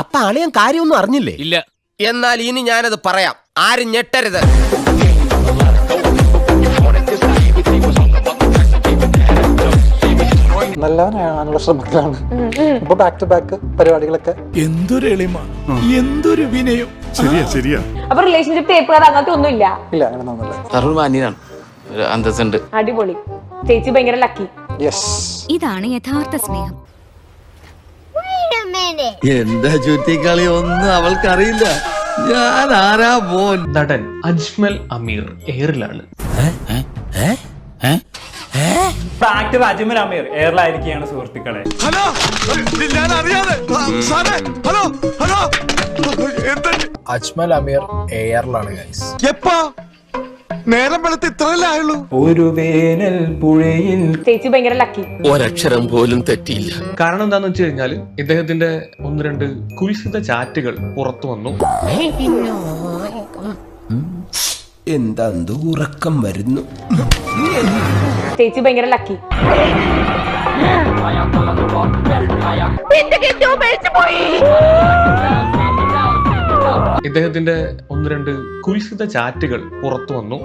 അപ്പൊ അളിയൻ കാര്യമൊന്നും അറിഞ്ഞില്ലേ? ഇല്ല. എന്നാൽ ഇനി ഞാനത് പറയാം. ആരും ഞെട്ടരുത്. നല്ലവനാണുള്ള ശ്രമത്തിലാണ്. ഇപ്പൊ ബാക്ക് ടു ബാക്ക് പരിപാടികളൊക്കെ. എന്തൊരു എളിമ. എന്തൊരു വിനയം. ശരിയാ ശരിയാ. അപ്പൊ റിലേഷൻഷിപ്പ് ടേപ്പ് അങ്ങനത്തെ ഒന്നുമില്ല. ഇല്ല അങ്ങനെ ഒന്നുമില്ല. സർവമാന്യനാണ് ഒരു അന്തസ്സുണ്ട്. അടിപൊളി. ചേച്ചി ഭയങ്കര ലക്കി യെസ് ഇതാണ് യഥാർത്ഥ സ്നേഹം. എന്റെ ചുറ്റിക്കളി ഒന്നും അവൾക്കറിയില്ല. ഞാൻ ആരാ പോൻ നടൻ അജ്മൽ അമീർ എയറിലാണ്. ആക്ടർ അജ്മൽ അമീർ എയറിലായിരിക്കുകയാണ് സുഹൃത്തുക്കളെ. ഹലോ? ഞാൻ അറിയാതെ സാറേ ഹലോ? ഹലോ? എന്താ? അജ്മൽ അമീർ എയറിലാണ് ഗൈസ് എപ്പാ? നേരം വെളുത്ത് ഇത്രയല്ലേ ആയുള്ളൂ. ഒരു വേനൽ പുഴയിൽ ചേച്ചി ഭയങ്കര ലക്കി ഒരക്ഷരം പോലും തെറ്റിയില്ല. കാരണം എന്താന്ന് വെച്ച് കഴിഞ്ഞാൽ ഇദ്ദേഹത്തിന്റെ ഒന്ന് രണ്ട് കുൽസിത ചാറ്റുകൾ പുറത്തു വന്നു. എന്താ ഉറക്കം വരുന്നു? ചേച്ചി ഭയങ്കര ലക്കി ഇദ്ദേഹത്തിന്റെ ഒന്ന് രണ്ട് കുൽസിത ചാറ്റുകൾ പുറത്തു വന്നു.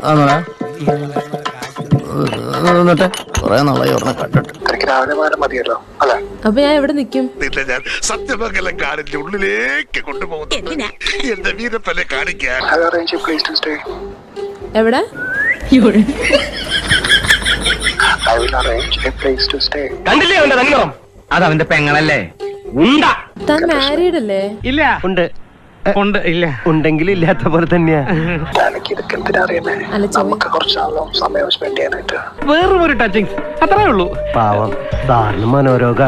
അപ്പൊ ഞാൻ എവിടെ നിൽക്കും നിന്നെ ഞാൻ സത്യമംഗലം കാടിന്റെ ഉള്ളിലേക്ക് കൊണ്ടുപോകുന്നു എന്റെ വീരപ്പനെ കാണിക്കാൻ. എവിടെ? കണ്ടില്ലേ അവന്റെ തന്നിറം അത് അവന്റെ പെങ്ങളല്ലേ. ഉണ്ടാ. താൻ മാരീഡ് അല്ലേ? ഇല്ല. ഉണ്ട്. ഉണ്ട് ഇല്ല. ഉണ്ടെങ്കിൽ ഇല്ലാത്ത പോലെ തന്നെയാ. വേറും ഒരു ടച്ചിങ് അത്രേ ഉള്ളൂ. പാവം. സാറിന് മനോരോഗ.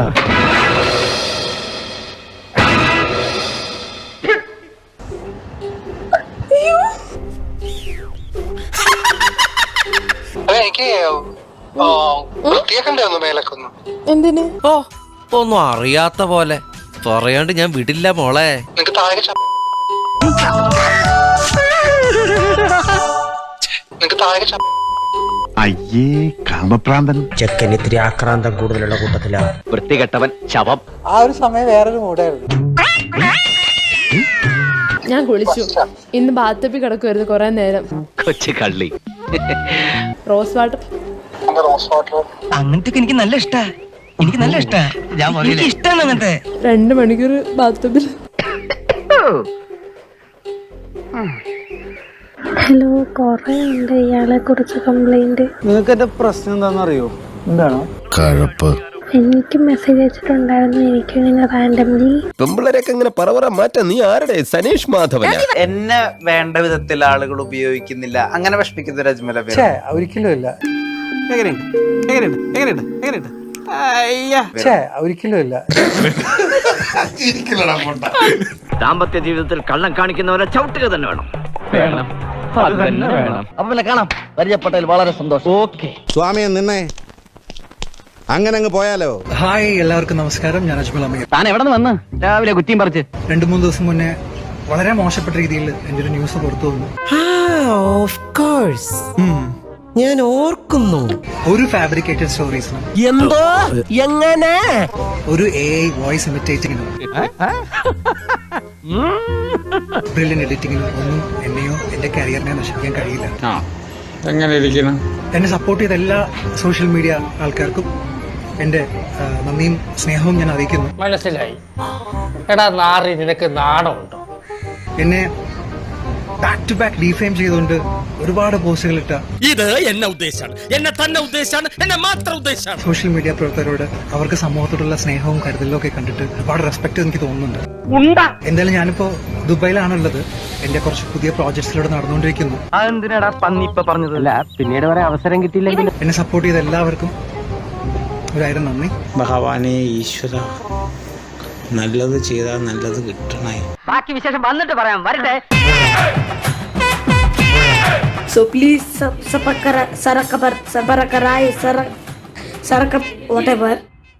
എന്തിന്? ഓ ഒന്നും അറിയാത്ത പോലെ. പറയാണ്ട് ഞാൻ വിടില്ല മോളെ. അയ്യേ കാമപ്രാന്തൻ. ചെക്കൻ ഇത്തിരി ആക്രാന്തം കൂടുതലുള്ള കൂട്ടത്തിലാ. വൃത്തികെട്ടവൻ ശവം. ആ ഒരു സമയം വേറൊരു മൂടായിരുന്നു ഞാൻ കുളിച്ചു. ഇന്ന് ബാത്തപ്പി കിടക്കുമായിരുന്നു കുറെ നേരം. കൊച്ചു കള്ളി. Rose water. അങ്ങനത്തെ എനിക്ക് നല്ല ഇഷ്ടാ. എനിക്ക് നല്ല ഇഷ്ടാ. ഞാൻ എനിക്ക് ഇഷ്ടാണ് അങ്ങനത്തെ. രണ്ട് മണിക്കൂർ ബാത്തപ്പിൽ ഹലോ കൊറേ ഉണ്ട്. ഇയാളെ കുറിച്ച് കംപ്ലൈന്റ് നിങ്ങൾക്ക് എന്റെ പ്രശ്നം എന്താണെന്നറിയോ? എന്താണോ? കഴപ്പ്. എനിക്ക് മെസ്സേജ് അയച്ചിട്ടുണ്ടായിരുന്നു. എനിക്ക് ഇങ്ങനെ റാൻഡംലി പെമ്പിളരെയൊക്കെ ഇങ്ങനെ പറവറ മാറ്റാൻ നീ ആരുടെ? സനീഷ് മാധവൻ എന്നെ വേണ്ട വിധത്തിൽ ആളുകൾ ഉപയോഗിക്കുന്നില്ല. അങ്ങനെ വിഷമിക്കുന്ന ഛേ ഒരിക്കലും ഇല്ല. ഛേ ഒരിക്കലും ഇല്ല. ദാമ്പത്യ ജീവിതത്തിൽ കള്ളം കാണിക്കുന്നവരെ ചവിട്ടുക തന്നെ വേണം. വേണം. അത് തന്നെ വേണം. അപ്പൊ പിന്നെ കാണാം. പരിചയപ്പെട്ടതിൽ വളരെ സന്തോഷം. ഓക്കെ. സ്വാമിയെ നിന്നെ അങ്ങനെ അങ്ങ് പോയാലോ? ഹായ് എല്ലാവർക്കും നമസ്കാരം. ഞാൻ അജ്മൽ അമ്മ. താൻ എവിടെ നിന്ന് വന്ന്? രാവിലെ കുറ്റിയും പറിച്ച്. രണ്ടു മൂന്ന് ദിവസം മുന്നേ വളരെ മോശപ്പെട്ട രീതിയിൽ എന്റെ ഒരു ന്യൂസ് പുറത്തു വന്നു. ഓഫ് കോഴ്സ് ഞാൻ ഓർക്കുന്നു. ഒരു ഫാബ്രിക്കേറ്റഡ് സ്റ്റോറീസ് എന്തോ? എങ്ങനെ? ഒരു എ വോയിസ് ഇമിറ്റേറ്റിങ്ങിനും ബ്രില്യൻ എഡിറ്റിങ്ങിനും ഒന്നും എന്നെയോ എന്റെ കരിയറിനെ നശിപ്പിക്കാൻ കഴിയില്ല. എങ്ങനെ ഇരിക്കണം എന്നെ സപ്പോർട്ട് ചെയ്ത എല്ലാ സോഷ്യൽ മീഡിയ ആൾക്കാർക്കും എന്റെ നന്ദിയും സ്നേഹവും ഞാൻ അറിയിക്കുന്നു. മനസ്സിലായി. എടാ നാറി നിനക്ക് നാണമുണ്ടോ? എന്നെ ബാക്ക് ടു ബാക്ക് ഡീഫെയിം ചെയ്തുകൊണ്ട് ഒരുപാട് പോസ്റ്റുകൾ ഇട്ട ഇത് എന്നെ ഉദ്ദേശാണ്. എന്നെ തന്നെ ഉദ്ദേശാണ്. എന്നെ മാത്രം ഉദ്ദേശാണ്. സോഷ്യൽ മീഡിയ പ്രവർത്തകരോട് അവർക്ക് സമൂഹത്തോടുള്ള സ്നേഹവും കരുതലും ഒക്കെ കണ്ടിട്ട് ഒരുപാട് റെസ്പെക്ട് എനിക്ക് തോന്നുന്നുണ്ട്. എന്തായാലും ഞാനിപ്പോ ദുബായിലാണുള്ളത്. എന്റെ കുറച്ച് പുതിയ പ്രോജക്ട്സിലൂടെ നടന്നുകൊണ്ടിരിക്കുന്നു. അതെന്തിനാടാ പന്നി ഇപ്പൊ പറഞ്ഞത്? അല്ല പിന്നീട് വരെ അവസരം കിട്ടിയില്ലെങ്കിൽ എന്നെ സപ്പോർട്ട് ചെയ്ത എല്ലാവർക്കും ഒരായിരം നന്ദി. ഭഗവാനെ ഈശ്വര. നല്ലത് ചെയ്താൽ നല്ലത് കിട്ടണേ. ബാക്കി വിശേഷം വന്നിട്ട് പറയാം. വരട്ടെ. सो प्लीज़ सब सबर कर सर खबर सबर कराए वट एवर